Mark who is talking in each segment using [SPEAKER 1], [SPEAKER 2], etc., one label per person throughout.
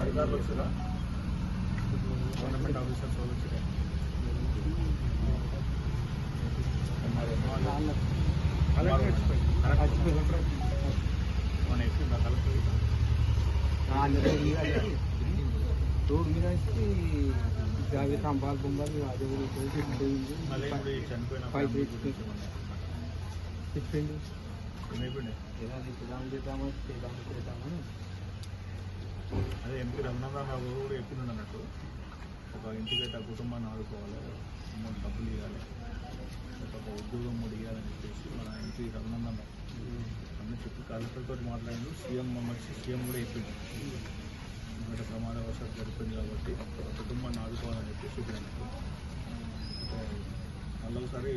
[SPEAKER 1] అధికారులు వచ్చారా government officers వాళ్ళు వచ్చారా మన ఎక్కి కలెక్టర్
[SPEAKER 2] రోడ్ మీద వచ్చి అవి స్తంభాలు బొమ్మలు అది
[SPEAKER 1] మళ్ళీ ఇప్పుడు ఈ చనిపోయిన అదే ఎంపీ రమణారావు కూడా చెప్పిండు అన్నట్టు ఒక ఇంటికి ఆ కుటుంబాన్ని ఆడుకోవాలి అమౌంట్ డబ్బులు ఇవ్వాలి ఒక ఉద్యోగం కూడా ఇవ్వాలని చెప్పేసి మన ఎంపీ రమణారావు అన్న చెప్పి కలెక్టర్తో తోటి మాట్లాడిండు సీఎం మమ్మల్ని సీఎం కూడా చెప్పిండు ఎందుకంటే ప్రమాదవశాత్తు జరిపింది కాబట్టి ఒక కుటుంబాన్ని ఆడుకోవాలని చెప్పేసి చెప్పినట్టు మళ్ళీ ఒకసారి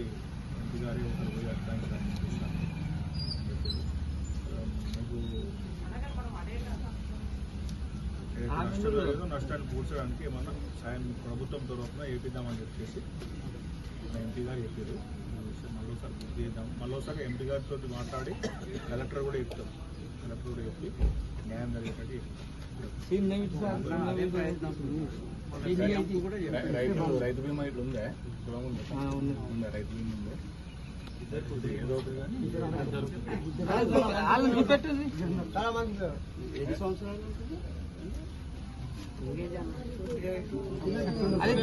[SPEAKER 1] ఎంపీ గారి ఒకరు పోయి అడ్వాన్స్ అని చెప్పేసి చెప్పిండు. ఆ, మీకు ఏదైతే నష్టం లేదో నష్టాన్ని పూడ్చడానికి ఏమన్నా సాయం ప్రభుత్వం తరఫున వేపిద్దామని చెప్పేసి మన ఎంపీ గారు చెప్పారు. ఒకసారి గుర్తు చేద్దాం. ఒకసారి ఎంపీ గారితో మాట్లాడి కలెక్టర్ కూడా చెప్తాం. కలెక్టర్ కూడా చెప్పి న్యాయం జరిగేటట్టు చెప్తాం. రైతు రైతు బీమా ఇట్లా ఉందా? ఉందా? ఉందా. రైతు బీమా ఉందా?
[SPEAKER 2] ఎన్ని సంవత్సరాలు अरे